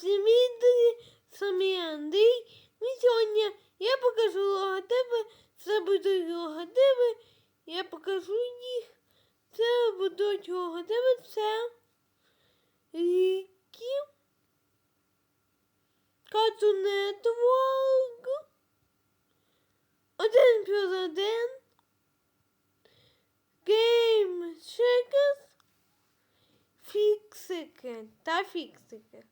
Всім самі Андрій. І сьогодні я покажу логотипи, це будуть логотипи, я покажу їх. Це будуть логотипи, це ріки, Cartoon Network, один плюс один, Game Shakers, фіксики та фіксики.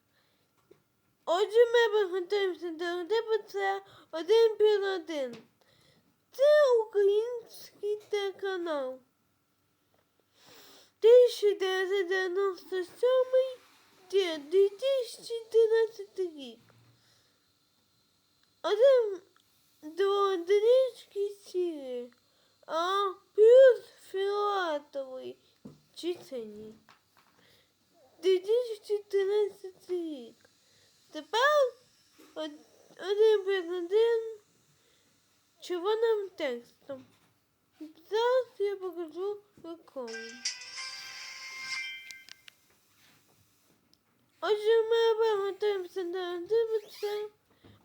Отже, ми готуємося до логотипу, це один плюс один. Це український телеканал. 1997 2014 рік. Один до одинички сірі, а плюс фіолетовий чи це ні. 2014 рік. Тепер од- один плюс один червоним текстом. Зараз я покажу рекламу. Отже, ми приготуємося до дивитися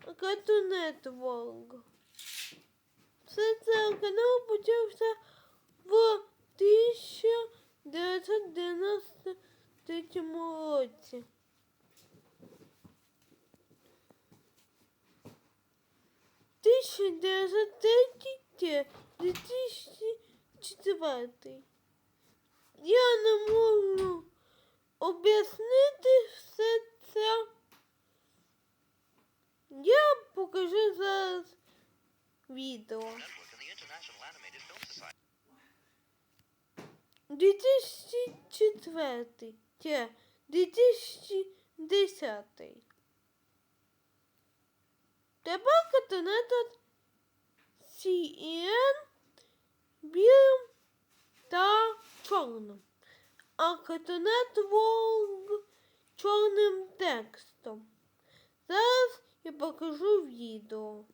Cartoon Network. Це цей канал почався в 1993 році. 2023 2004. Я не можу об'яснити все це. Я покажу зараз відео. 2004 2010 Добавка-то на этот CN белым да черным, а катанет волк черным текстом. Сейчас я покажу видео.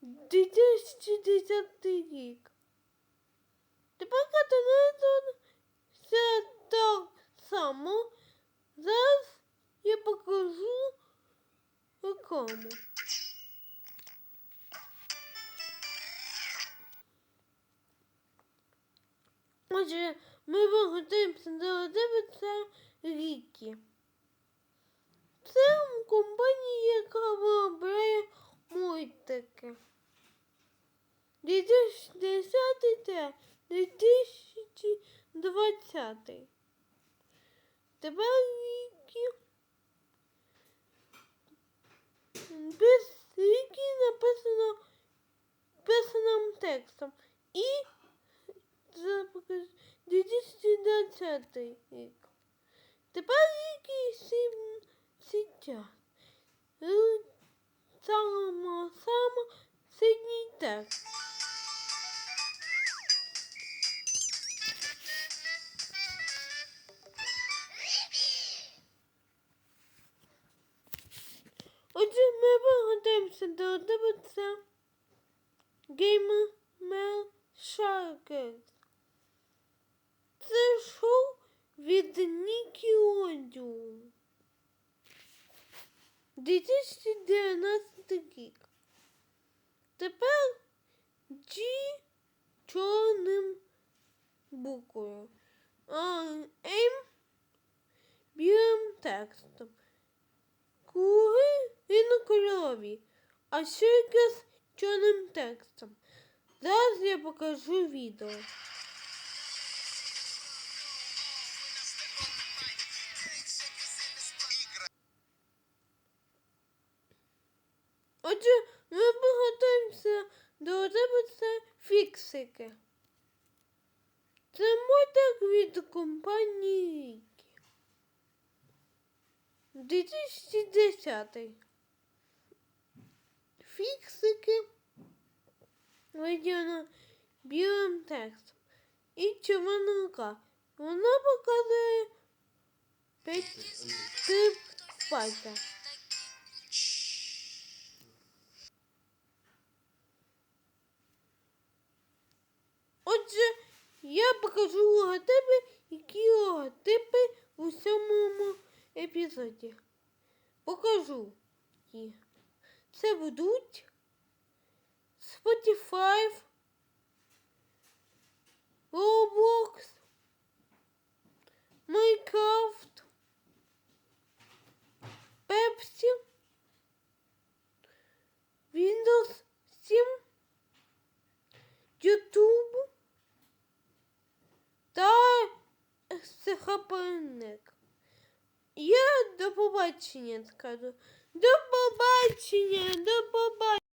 Десять десятый Дві тисячі десятий рік. Тепер катанет все так само. Зараз я покажу рекламу. Отже, ми виготуємося дивитися ріки. Це компанія, яка виробляє мультики. 2010 2000 двадцятий. Тебе віки без віки написано писаним текстом і 2020 рік. Тепер віки сім сіття. Саме саме синій текст. Gamer Sharkers. Це шоу від Nickelodeon. 2019 рік. Тепер G чорним буквою. А М білим текстом. Круги різнокольорові, а ще з чорним текстом. Зараз я покажу відео. Отже, ми приготуємося до це фіксики. Це мультик від компанії Рікі. 2010. Фіксики виділено білим текстом. І червона. Вона показує п'ять пальця. Отже, покажу логотипи, які логотипи у сьомому епізоді. Покажу їх. Це будуть Spotify, Roblox, Minecraft, Pepsi, Windows 7, YouTube та схапальник. Я до побачення скажу. До побачення, до побачення.